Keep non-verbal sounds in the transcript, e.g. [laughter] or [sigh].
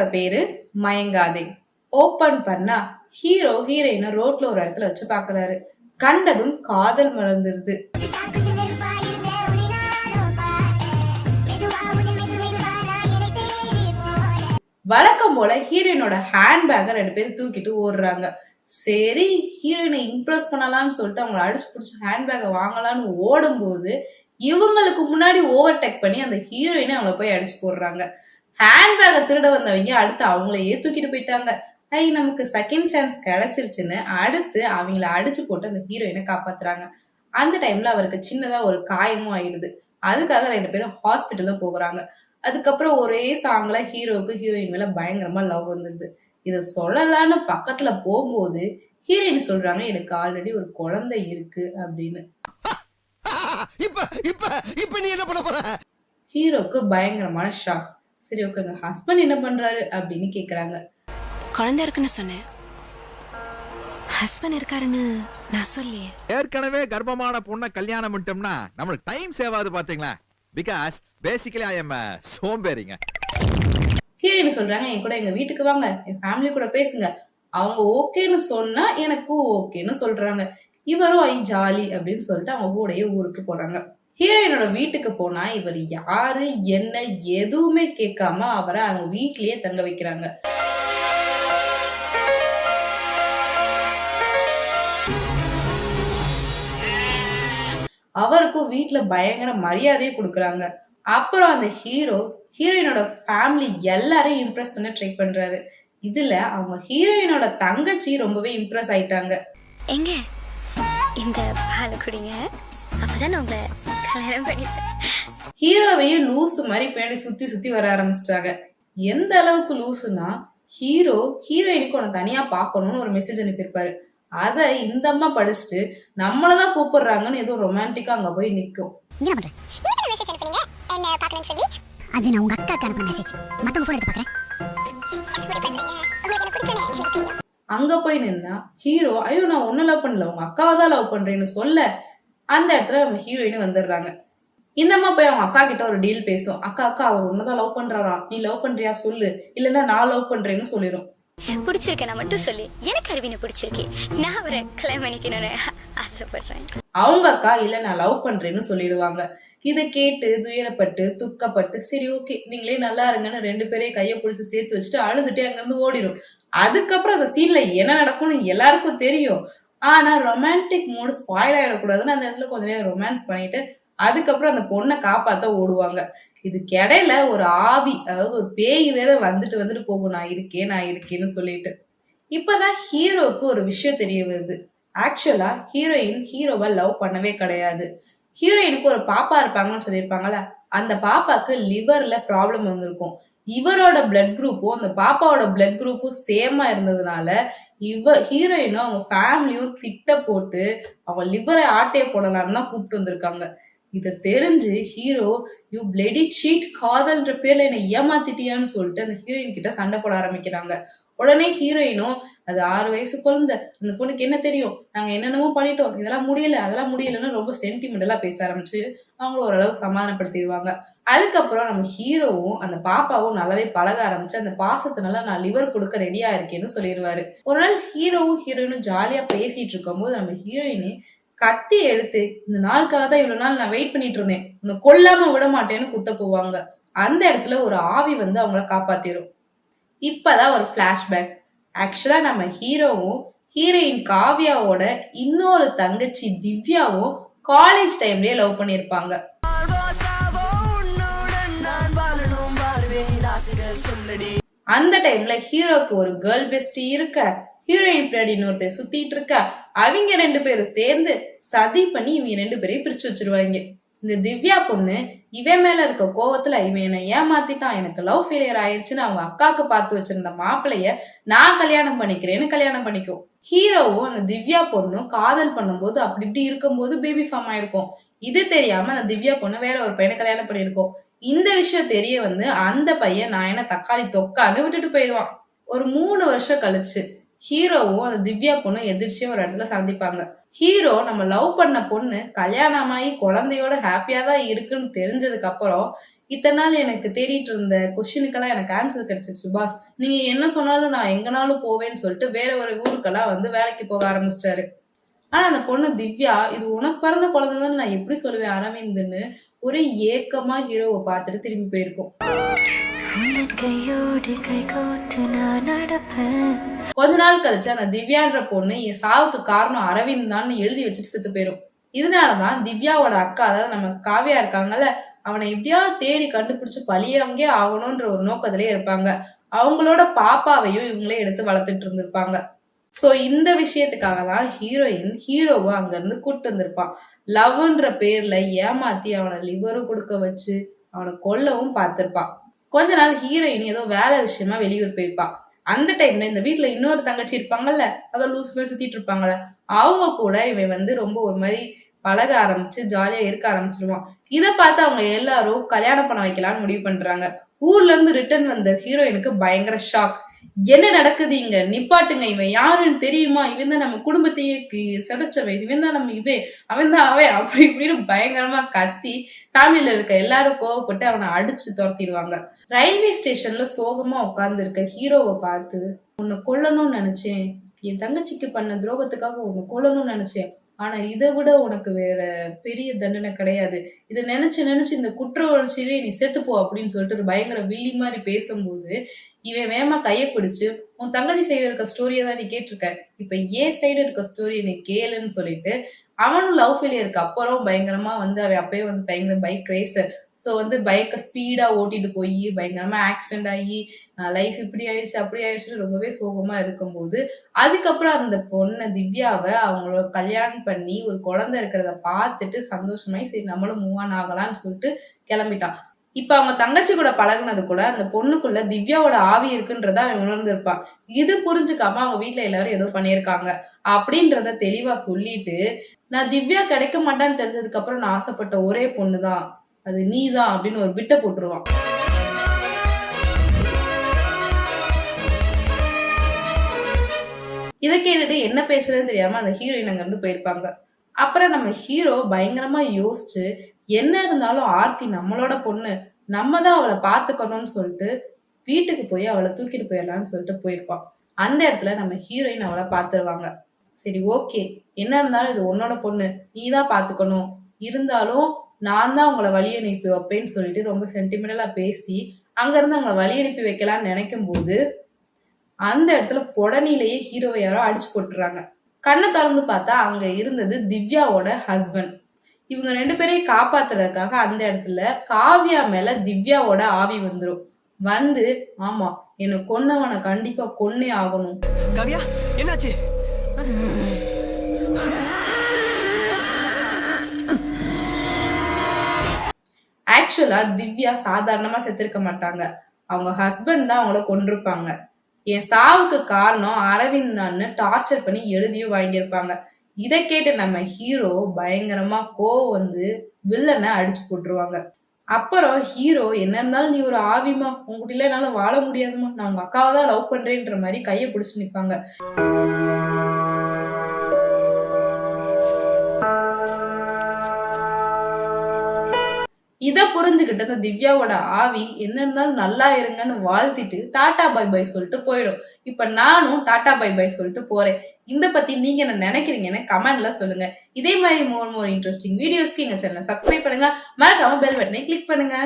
படத்தோட பேரு மயங்காதே. ஓபன் பண்ணா ஹீரோ ஹீரோயினை ரோட்ல ஒரு இடத்துல வச்சு பாக்குறாரு. கண்டதும் காதல் மறந்துருது வழக்கம் போல ஹீரோயினோட ஹேண்ட்பேக்கை ரெண்டு பேரும் தூக்கிட்டு ஓடுறாங்க. சரி ஹீரோயினை இம்ப்ரெஸ் பண்ணலாம்னு சொல்லிட்டு அவங்கள அடிச்சு பிடிச்சி ஹேண்ட்பேக்கை வாங்கலாம்னு ஓடும்போது இவங்களுக்கு முன்னாடி ஓவர்டேக் பண்ணி அந்த ஹீரோயினை அவங்கள போய் அடிச்சு போடுறாங்க. ஹேண்ட்பேக்கை திருட வந்தவங்க அடுத்து அவங்களையே தூக்கிட்டு போயிட்டாங்க. ஐ நமக்கு செகண்ட் சான்ஸ் கிடைச்சிருச்சுன்னு அடுத்து அவங்கள அடிச்சு போட்டு அந்த ஹீரோயினை காப்பாத்துறாங்க. அந்த டைம்ல அவருக்கு சின்னதா ஒரு காயமும் ஆயிடுது. அதுக்காக ரெண்டு பேரும் ஹாஸ்பிட்டலும் போகிறாங்க. அதுக்கப்புறம் ஒரே சாங்ல ஹீரோவுக்கு ஹீரோயின் மேல பயங்கரமா லவ் வந்துருது. இதை சொல்லலான்னு பக்கத்துல போகும்போது ஹீரோயின் சொல்றாங்க எனக்கு ஆல்ரெடி ஒரு குழந்தை இருக்கு அப்படின்னு. [laughs] ஹீரோக்கு பயங்கரமான ஷாக் சரி ஓகே உங்க ஹஸ்பண்ட் என்ன பண்றாரு அப்படின்னு கேக்குறாங்க. குழந்தை இருக்குன்னு சொன்னேன். ஹஸ்பண்ட் இருக்காருன்னு நான் சொல்லியே ஏற்கனவே கர்ப்பமான பொண்ணை கல்யாணம் பண்ணிட்டோம்னா நம்மளுக்கு டைம் சேவ் ஆகுது பாத்தீங்களா? பிகாஸ் பேசிக்கலி ஐ எம் சோம்பேறிங்க. ஹீரோயின் சொல்றாங்க என் கூட எங்க வீட்டுக்கு வாங்க என் ஃபேமிலி கூட பேசுங்க. அவங்க ஓகேன்னு சொன்னா எனக்கும் ஓகேன்னு சொல்றாங்க. இவரும் ஐ ஜாலி அப்படின்னு சொல்லிட்டு அவங்க கூடயே ஊருக்கு போறாங்க. ஹீரோயினோட வீட்டுக்கு போனா இவர் யாரு என்ன எதுவுமே கேட்காம அவரை அவங்க வீட்லயே தங்க வைக்கிறாங்க. அவருக்கும் வீட்டுல பயங்கர மரியாதையை கொடுக்குறாங்க. அப்புறம் அந்த ஹீரோ ஹீரோயினோட ஃபேமிலி எல்லாரையும் இம்ப்ரெஸ் பண்ண ட்ரை பண்றாரு. இதுல அவங்க ஹீரோயினோட தங்கச்சி ரொம்பவே இம்ப்ரெஸ் ஆயிட்டாங்க. எங்க? இந்த பால் குடிங்க. அப்பதான் உங்களை கல்யாணம் பண்ணிப்பேன் ஹீரோவையும் லூசு மாதிரி பின்னாடி சுத்தி சுத்தி வர ஆரம்பிச்சிட்டாங்க. எந்த அளவுக்கு லூசுனா ஹீரோ ஹீரோயினுக்கு உன்னை தனியா பார்க்கணும்னு ஒரு மெசேஜ் அனுப்பியிருப்பாரு. அதை இந்த அம்மா படிச்சுட்டு நம்மளதான் கூப்பிடுறாங்கன்னு ஏதோ ரொமான்டிக்கா அங்க போய் நிக்கும். அது நான் உங்க அனுப்பின மெசேஜ் மத்தவங்க எடுத்து அங்க போய் நின்னா ஹீரோ ஐயோ நான் ஒன்னும் லவ் பண்ணல. உங்க அக்காவை தான் லவ் பண்றேன்னு சொல்ல. அந்த இடத்துல நம்ம ஹீரோயின் வந்துடுறாங்க. இந்த அம்மா போய் அவங்க அக்கா கிட்ட ஒரு டீல் பேசும். அக்கா அக்கா அவர் உன்னதான் லவ் பண்றாராம் நீ லவ் பண்றியா? சொல்லு. இல்லைன்னா நான் லவ் பண்றேன்னு சொல்லிடும் பிடிச்சிருக்கேன் நான் மட்டும் சொல்லி. எனக்கு அரவினை பிடிச்சிருக்கு. நான் அவரை கல்யாணம் பண்ணிக்கணும்னு ஆசைப்படுறேன். அவங்க அக்கா இல்ல நான் லவ் பண்றேன்னு சொல்லிடுவாங்க. இதை கேட்டு துயரப்பட்டு துக்கப்பட்டு சரி ஓகே நீங்களே நல்லா இருங்கன்னு ரெண்டு பேரையும் கையை பிடிச்சி சேர்த்து வச்சுட்டு அழுதுட்டே அங்கிருந்து ஓடிடும் அதுக்கப்புறம் அந்த சீன்ல என்ன நடக்கும்னு எல்லாருக்கும் தெரியும். ஆனா ரொமான்டிக் மூடு ஸ்பாயில் ஆயிடக்கூடாதுன்னு அந்த இடத்துல கொஞ்ச நேரம் ரொமான்ஸ் பண்ணிட்டு அதுக்கப்புறம் அந்த பொண்ணை காப்பாத்த ஓடுவாங்க. இதுக்கு இடையில ஒரு ஆவி அதாவது ஒரு பேய் வேற வந்துட்டு வந்துட்டு போகும் நான் இருக்கேன் நான் இருக்கேன்னு சொல்லிட்டு. இப்பதான் ஹீரோவுக்கு ஒரு விஷயம் தெரிய வருது. ஆக்சுவலா ஹீரோயின் ஹீரோவை லவ் பண்ணவே கிடையாது. ஹீரோயினுக்கு ஒரு பாப்பா இருப்பாங்கன்னு சொல்லியிருப்பாங்கல்ல அந்த பாப்பாக்கு லிவர்ல ப்ராப்ளம் வந்திருக்கும் இவரோட பிளட் குரூப்பும் அந்த பாப்பாவோட பிளட் குரூப்பும் சேமா இருந்ததுனால இவ ஹீரோயினும் அவங்க ஃபேமிலியும் திட்ட போட்டு அவங்க லிவரை ஆட்டே போடலாம்னு தான் கூப்பிட்டு வந்திருக்காங்க. இதை தெரிஞ்சு ஹீரோ யூ பிளடி சீட் காதல்ன்ற பேர்ல என்னை ஏமாத்திட்டியான்னு சொல்லிட்டு அந்த ஹீரோயின் கிட்ட சண்டை போட ஆரம்பிக்கிறாங்க. உடனே ஹீரோயினும் அது ஆறு வயசு குழந்தை. அந்த பொண்ணுக்கு என்ன தெரியும்? நாங்கள் என்னென்னமோ பண்ணிட்டோம். இதெல்லாம் முடியல அதெல்லாம் முடியலன்னு ரொம்ப சென்டிமெண்டலாக பேச ஆரம்பிச்சு அவங்கள ஓரளவு சமாதானப்படுத்திடுவாங்க. அதுக்கப்புறம் நம்ம ஹீரோவும் அந்த பாப்பாவும் நல்லாவே பழக ஆரம்பிச்சு அந்த பாசத்தினால நான் லிவர் கொடுக்க ரெடியா இருக்கேன்னு சொல்லிடுவாரு. ஒரு நாள் ஹீரோவும் ஹீரோயினும் ஜாலியா பேசிட்டு இருக்கும்போது நம்ம ஹீரோயினு கத்தி எடுத்து இந்த நாளுக்காக தான் இவ்வளவு நாள் நான் வெயிட் பண்ணிட்டு இருந்தேன். இந்த கொல்லாம விட மாட்டேன்னு குத்த போவாங்க. அந்த இடத்துல ஒரு ஆவி வந்து அவங்கள காப்பாத்திரும். இப்பதான் ஒரு பிளாஷ்பேக் ஆக்சுவலாக நம்ம ஹீரோவும் ஹீரோயின் காவ்யாவோட இன்னொரு தங்கச்சி திவ்யாவும் காலேஜ் டைம்லயே லவ் பண்ணியிருப்பாங்க. அந்த டைம்ல ஹீரோக்கு ஒரு கேர்ள் பெஸ்டி இருக்க ஹீரோயின் பின்னாடி இன்னொருத்தர் சுத்திட்டு இருக்க அவங்க ரெண்டு பேரும் சேர்ந்து சதி பண்ணி இவங்க ரெண்டு பேரையும் பிரிச்சு வச்சிருவாங்க. இந்த திவ்யா பொண்ணு இவன் மேல இருக்க கோவத்துல இவன் என்னை ஏமாத்திட்டான் எனக்கு லவ் ஃபெயிலியர் ஆயிடுச்சுன்னு அவங்க அக்காக்கு பார்த்து வச்சிருந்த மாப்பிளைய நான் கல்யாணம் பண்ணிக்கிறேன்னு கல்யாணம் பண்ணிக்கும். ஹீரோவும் அந்த திவ்யா பொண்ணும் காதல் பண்ணும்போது அப்படி இப்படி இருக்கும்போது பேபி ஃபார்ம் ஆயிருக்கும். இது தெரியாம அந்த திவ்யா பொண்ணு வேற ஒரு பையனை கல்யாணம் பண்ணியிருக்கோம். இந்த விஷயம் தெரிய வந்து அந்த பையன் நான் என்ன தக்காளி தொக்கான்னு விட்டுட்டு போயிடுவான். ஒரு மூணு வருஷம் கழிச்சு ஹீரோவும் அந்த திவ்யா பொண்ணும் எதிர்ச்சியா ஒரு இடத்துல சந்திப்பாங்க. ஹீரோ நம்ம லவ் பண்ண பொண்ணு கல்யாணமாகி குழந்தையோட ஹாப்பியாக தான் இருக்குன்னு தெரிஞ்சதுக்கு அப்புறம் இத்தனை நாள் எனக்கு தேடிட்டு இருந்த கொஸ்டினுக்கெல்லாம் எனக்கு ஆன்சர் கிடைச்சிருச்சு பாஸ் நீங்க என்ன சொன்னாலும் நான் எங்கனாலும் போவேன்னு சொல்லிட்டு வேற ஒரு ஊருக்கெல்லாம் வந்து வேலைக்கு போக ஆரம்பிச்சிட்டாரு. ஆனா அந்த பொண்ணு திவ்யா இது உனக்கு பிறந்த குழந்தைன்னு நான் எப்படி சொல்லுவேன் அரவிந்துன்னு ஒரே ஏக்கமா ஹீரோவை பார்த்துட்டு திரும்பி போயிருக்கும். கையோடு கை கோத்து நான் நடப்பேன். கொஞ்ச நாள் கழிச்சு அந்த திவ்யான்ற பொண்ணு என் சாவுக்கு காரணம் அரவிந்த் தான் எழுதி வச்சுட்டு செத்து போயிரும். இதனாலதான் திவ்யாவோட அக்கா அதாவது நம்ம காவியா இருக்காங்கல்ல அவனை எப்படியாவது தேடி கண்டுபிடிச்சு பழியவங்கே ஆகணும்ன்ற ஒரு நோக்கத்திலே இருப்பாங்க. அவங்களோட பாப்பாவையும் இவங்களே எடுத்து வளர்த்துட்டு இருந்திருப்பாங்க. சோ இந்த விஷயத்துக்காக தான் ஹீரோயின் ஹீரோவை அங்க இருந்து கூட்டு வந்திருப்பான் லவ்ன்ற பேர்ல ஏமாத்தி அவனை லிவரும் கொடுக்க வச்சு அவனை கொல்லவும் பார்த்திருப்பான் கொஞ்ச நாள் ஹீரோயின் ஏதோ வேலை விஷயமா வெளியூர் போயிருப்பான் அந்த டைம்ல இந்த வீட்டுல இன்னொரு தங்கச்சி இருப்பாங்கல்ல அதை லூஸ் மாதிரி சுத்திட்டு இருப்பாங்கல்ல அவங்க கூட இவன் வந்து ரொம்ப ஒரு மாதிரி பழக ஆரம்பிச்சு ஜாலியா இருக்க ஆரம்பிச்சிருவான். இதை பார்த்து அவங்க எல்லாரும் கல்யாணம் பண்ண வைக்கலாம்னு முடிவு பண்றாங்க. ஊர்ல இருந்து ரிட்டர்ன் வந்த ஹீரோயினுக்கு பயங்கர ஷாக் என்ன நடக்குது இங்க? நிப்பாட்டுங்க இவன். யாருன்னு தெரியுமா? இவன் தான் நம்ம குடும்பத்தையே சிதைச்சவன். இவன் தான் நம்ம இவன். அவன் தான் அவன். அப்படி இப்படின்னு பயங்கரமா கத்தி ஃபேமிலியில இருக்க எல்லாரும் கோவப்பட்டு அவனை அடிச்சு துரத்திடுவாங்க. ரயில்வே ஸ்டேஷன்ல சோகமா உட்கார்ந்து இருக்க ஹீரோவை பார்த்து உன்னை கொல்லணும்னு நினைச்சேன். என் தங்கச்சிக்கு பண்ண துரோகத்துக்காக உன்னை கொல்லணும்னு நினைச்சேன். ஆனா இதை விட உனக்கு வேற பெரிய தண்டனை கிடையாது. இதை நினைச்சு நினைச்சு இந்த குற்ற உணர்ச்சியிலே நீ செத்துப்போ அப்படின்னு சொல்லிட்டு ஒரு பயங்கர வில்லி மாதிரி பேசும்போது இவன் வேமா கையை பிடிச்சு உன் தங்கச்சி சைடு இருக்க ஸ்டோரியை தான் நீ கேட்டிருக்க. இப்ப ஏன் சைடு இருக்க ஸ்டோரியை நீ கேளுன்னு சொல்லிட்டு அவனும் லவ் ஃபெயிலியருக்கு அப்புறம் பயங்கரமா வந்து அவன் அப்பயே வந்து பயங்கர பைக் ரேசர் ஸோ வந்து பைக்கை ஸ்பீடாக ஓட்டிட்டு போய் பயங்கரமாக ஆக்சிடென்ட் ஆகி லைஃப் இப்படி ஆயிடுச்சு அப்படி ஆயிடுச்சுன்னு ரொம்பவே சோகமாக இருக்கும்போது அதுக்கப்புறம் அந்த பொண்ணை திவ்யாவை அவங்களோட கல்யாணம் பண்ணி ஒரு குழந்தை இருக்கிறத பார்த்துட்டு சந்தோஷமாயி சரி நம்மளும் மூவ் ஆன் ஆகலாம்னு சொல்லிட்டு கிளம்பிட்டான். இப்ப அவங்க தங்கச்சி கூட பழகுனது கூட அந்த பொண்ணுக்குள்ள திவ்யாவோட ஆவி இருக்குன்றத அவன் உணர்ந்திருப்பான். இது புரிஞ்சுக்காம அவங்க வீட்டில் எல்லாரும் ஏதோ பண்ணியிருக்காங்க. அப்படின்றத தெளிவா சொல்லிட்டு நான் திவ்யா கிடைக்க மாட்டான்னு தெரிஞ்சதுக்கு அப்புறம் நான் ஆசைப்பட்ட ஒரே பொண்ணு தான் அது நீ தான் அப்படின்னு ஒரு பிட்டை போட்டுருவான். இதை கேட்டுட்டு என்ன பேசுறதுன்னு தெரியாம அந்த ஹீரோயின் அங்க இருந்து போயிருப்பாங்க. அப்புறம் நம்ம ஹீரோ பயங்கரமா யோசிச்சு என்ன இருந்தாலும் ஆர்த்தி நம்மளோட பொண்ணு நம்ம தான் அவளை பார்த்துக்கணும்னு சொல்லிட்டு வீட்டுக்கு போய் அவளை தூக்கிட்டு போயிடலாம்னு சொல்லிட்டு போயிருப்பான். அந்த இடத்துல நம்ம ஹீரோயின் அவளை பார்த்துருவாங்க. சரி ஓகே என்ன இருந்தாலும் இது உன்னோட பொண்ணு நீ தான் பார்த்துக்கணும். இருந்தாலும் நான் தான் உங்களை வழி அனுப்பி வைப்பேன்னு சொல்லிட்டு ரொம்ப சென்டிமெண்டலாக பேசி அங்கேருந்து அவங்களை அவங்கள வழி அனுப்பி வைக்கலாம்னு நினைக்கும் போது அந்த இடத்துல புடனிலேயே ஹீரோவை யாரோ அடிச்சு போட்டுறாங்க. கண்ணை திறந்து பார்த்தா அங்க இருந்தது திவ்யாவோட ஹஸ்பண்ட் இவங்க ரெண்டு பேரையும் காப்பாத்துறதுக்காக அந்த இடத்துல காவ்யா மேல திவ்யாவோட ஆவி வந்துடும் வந்து ஆமா என்னை கொன்னவனை கண்டிப்பா கொன்னே ஆகணும். காவ்யா என்னாச்சு? ஆக்சுவலா திவ்யா சாதாரணமா செத்திருக்க மாட்டாங்க. அவங்க ஹஸ்பண்ட் தான் அவங்கள கொண்டிருப்பாங்க என் சாவுக்கு காரணம் அரவிந்த் தான்னு டார்ச்சர் பண்ணி எழுதியும் வாங்கியிருப்பாங்க. இதை கேட்டு நம்ம ஹீரோ பயங்கரமா கோவம் வந்து வில்லனை அடிச்சு போட்டுருவாங்க அப்புறம் ஹீரோ என்ன இருந்தாலும் நீ ஒரு ஆவிமா உங்ககிட்ட என்னால வாழ முடியாதுமா நான் உங்க அக்காவை தான் லவ் பண்றேன்ற மாதிரி கையை பிடிச்சி நிற்பாங்க இதை புரிஞ்சுக்கிட்டு அந்த திவ்யாவோட ஆவி என்ன இருந்தாலும் நல்லா இருங்கன்னு வாழ்த்திட்டு டாட்டா பை பை சொல்லிட்டு போயிடும். இப்ப நானும் டாட்டா பை பை சொல்லிட்டு போறேன். இந்த பத்தி நீங்க என்ன நினைக்கிறீங்கன்னு கமெண்ட்ல சொல்லுங்க. இதே மாதிரி மோர் மோர் இன்ட்ரெஸ்டிங் வீடியோஸ்க்கு எங்க சேனலை சப்ஸ்கிரைப் பண்ணுங்க. மறக்காம பெல் பட்டனை கிளிக் பண்ணுங்க.